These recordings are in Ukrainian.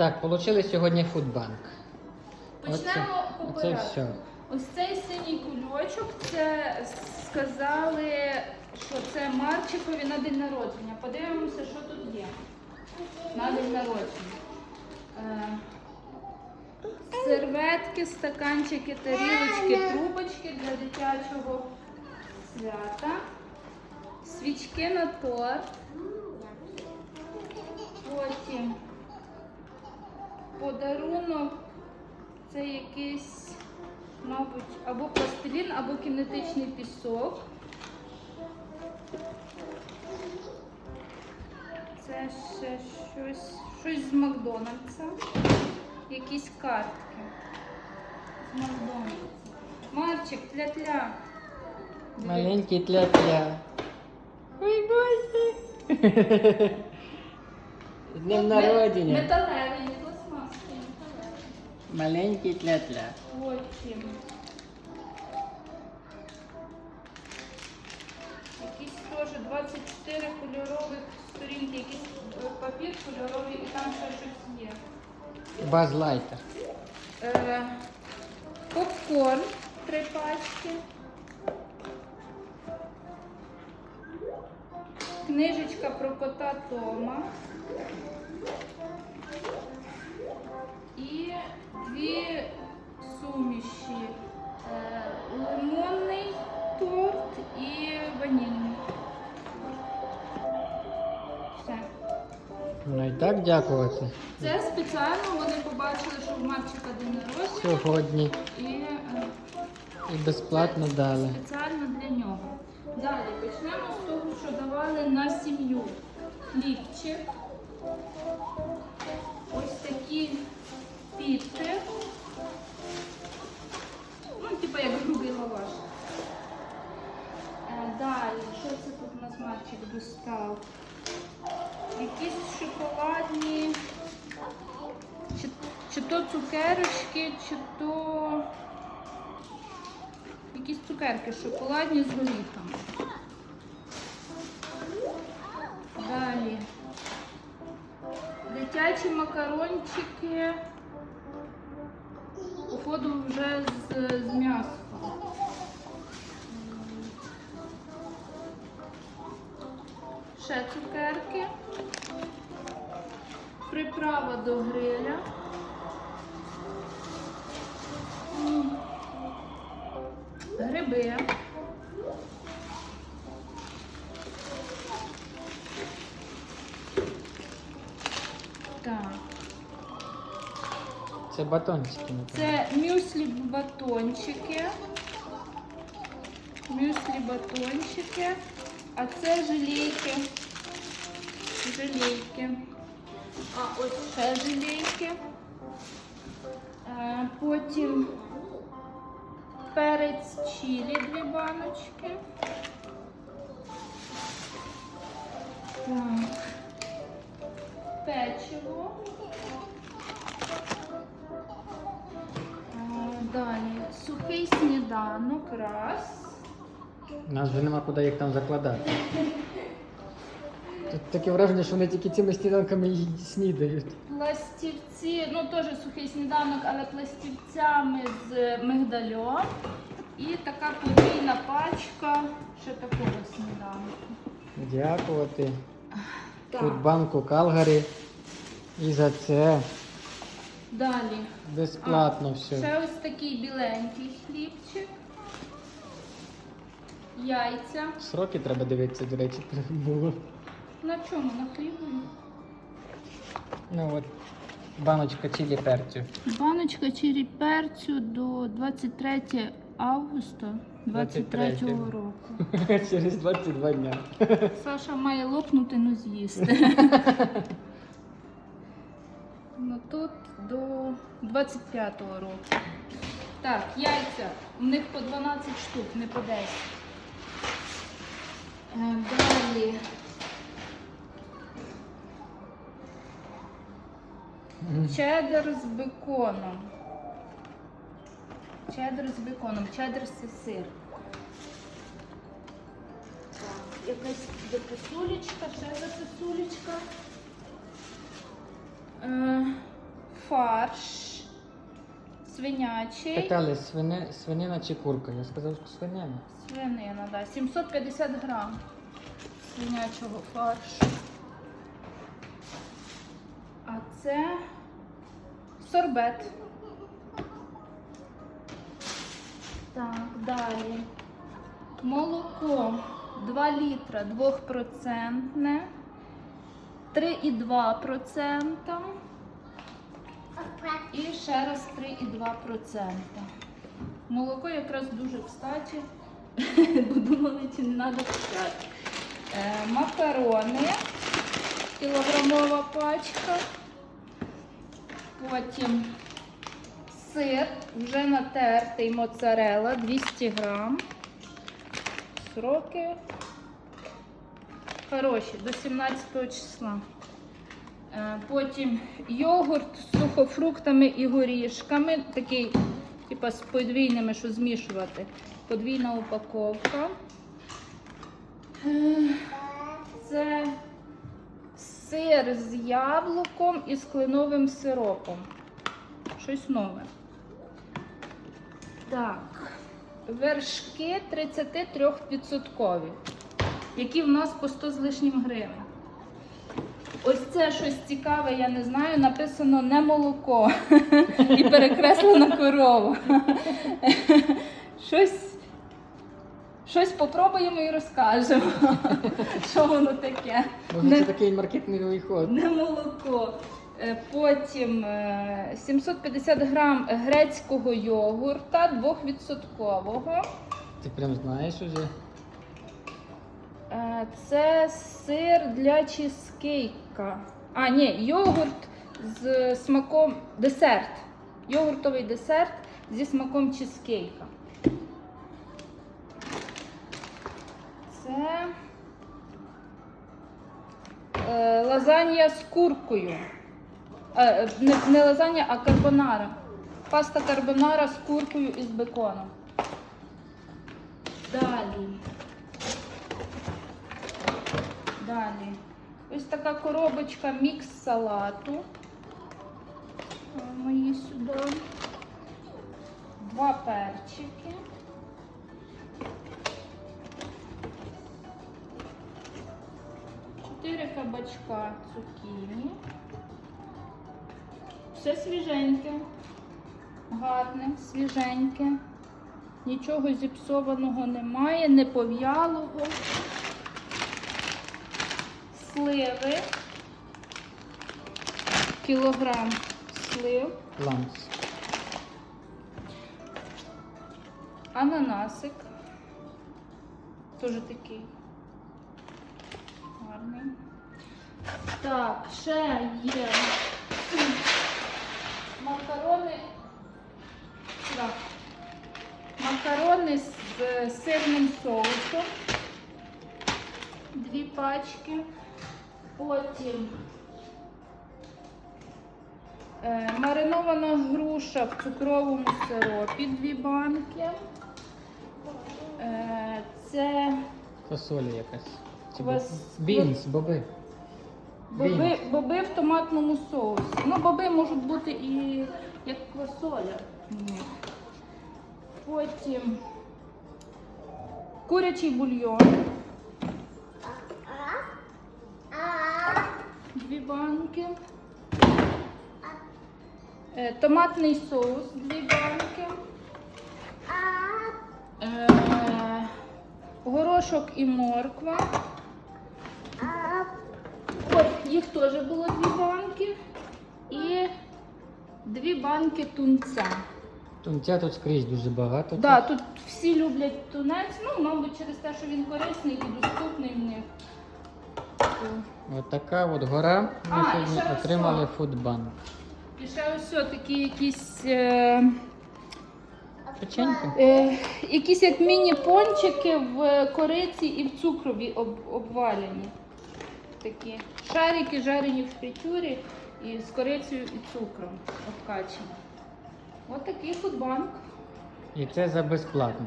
Так, отримали сьогодні фудбанк. Почнемо по Оце порядку. все. Ось цей синій кульочок, це сказали, що це Марчикові на день народження. Подивимося, що тут є. На день народження. Е, серветки, стаканчики, тарілочки, трубочки для дитячого свята. Свічки на торт. Потім подарунок це якийсь, мабуть, або пластилін, або кінетичний пісок. Це ще щось, щось з Макдональдса. Якісь картки. З Макдональдса. Марчик, тля-тля. Маленький тля-тля. Ой, Боже. З днем народження. Металевий. Маленький тля-тля. Потім. Якісь теж 24 кольорових сторінки, якийсь е, папір кольоровий і там ще щось є. Базлайтер. Е, попкорн, три пачки. Книжечка про кота Тома. І дві суміші. Е, лимонний торт і ванільний. Все. Ну і так дякувати. Це спеціально вони побачили, що в Марчика день народження. Сьогодні І е, і безплатно дали. спеціально для нього. Далі почнемо з того, що давали на сім'ю. Хлібчик. Чи, чи то цукерочки, чи то якісь цукерки шоколадні з горіхами. Далі. Дитячі макарончики. Походу вже з, з м'ясом. Ще цукерки. Приправа до гриля. Гриби. Так. Це батончики. Це мюслі батончики. Мюслі батончики. А це желейки. Желейки. Ось ще желейки. Е, Потім перець чилі дві баночки. Так. Печиво. Далі сухий сніданок, раз. У нас вже нема куди їх там закладати. Тут таке враження, що вони тільки цими сніданками і снідають. Пластівці, ну теж сухий сніданок, але пластівцями з мигдальом. І така подвійна пачка ще такого сніданку. Дякувати. Так, Фудбанку Калгарі. І за це далі. безплатно А, все. Ще ось такий біленький хлібчик. Яйця. Сроки треба дивитися, до речі, було. На чому? На хлібі? Ну от, баночка чилі перцю. Баночка чирі перцю до 23 августа 23 23. року. Через 22 дня. Саша має лопнути, ну з'їсти. ну тут до 25-го року. Так, яйця. У них по 12 штук, не по 10. Е, Далі. Чеддер з беконом. Чеддер з беконом. Чеддер це сир. Так, якась записулечка, ще записулечка. Е, фарш свинячий. Питали, свини, свинина чи курка? Я сказав, що свинина. Свинина, да. 750 грам свинячого фаршу. А це сорбет. Так, далі. Молоко 2 літра 2%, 3,2%. І ще раз 3,2%. Молоко якраз дуже кстати, бо чи не треба купляти. Е, макарони, кілограмова пачка. Потім сир, вже натертий моцарела 200 грам. Сроки хороші, до 17 числа. Е, Потім йогурт з сухофруктами і горішками, такий, типа з подвійними, що змішувати. Подвійна упаковка. Сир з яблуком і з кленовим сиропом. Щось нове. Так. Вершки 33%, які в нас по 100 з лишнім гривень. Ось це щось цікаве, я не знаю. Написано не молоко і перекреслена корова. Щось, щось попробуємо і розкажемо, що воно таке. Може, це такий маркетинговий ход. не молоко. Е, Потім е, 750 грам грецького йогурта 2%. Ти прям знаєш уже. Е, Це сир для чизкейка. А, ні, йогурт з смаком десерт. Йогуртовий десерт зі смаком чизкейка. Лазанья з куркою. Е, е, не, не лазанья, а карбонара. Паста карбонара з куркою і з беконом. Далі. Далі. Ось така коробочка мікс салату. Ставимо її сюди. Два перчики. Чотири кабачка цукіні. Все свіженьке, гарне, свіженьке. Нічого зіпсованого немає, не пов'ялого сливи, кілограм слив, Ланц. ананасик, теж такий гарний. Так, ще є макарони. Так. Макарони з сирним соусом. Дві пачки. Потім е, маринована груша в цукровому сиропі, дві банки. Е, це Фасоля якась. Квас- бо- Бінс, боби. боби, Бінс. боби в томатному соусі. Ну, боби можуть бути і як квасоля. Потім курячий бульйон. Дві банки. Е, Томатний соус, дві банки. Е, Горошок і морква. Їх теж було дві банки. І дві банки тунця. Тунця тут скрізь дуже багато. Да, тут всі люблять тунець, ну, мабуть, через те, що він корисний і доступний в них. Така от гора. Ми А, сьогодні ще отримали розсол. фудбанк. І ще ось такі якісь. Е, Печенька. е, якісь як міні-пончики в кориці і в цукрові об, обвалені. Такі шарики жарені в фритюрі і з корицею і цукром обкачені. Ось такий фудбанк. І це за безплатно.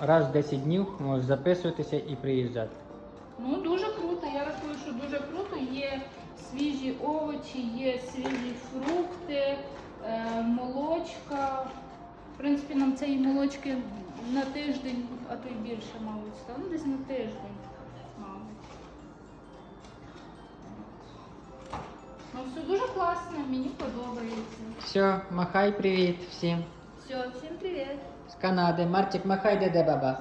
Раз в 10 днів можеш записуватися і приїжджати. Ну, дуже круто. Я рахую, що дуже круто. Є свіжі овочі, є свіжі фрукти, е, молочка. В принципі, нам цієї молочки на тиждень, а то й більше, мабуть, стане десь на тиждень, Ну, все дуже класно, мені подобається. Все, махай привіт всім. Все, всім привіт! З Канади. Мартик, махай, де баба.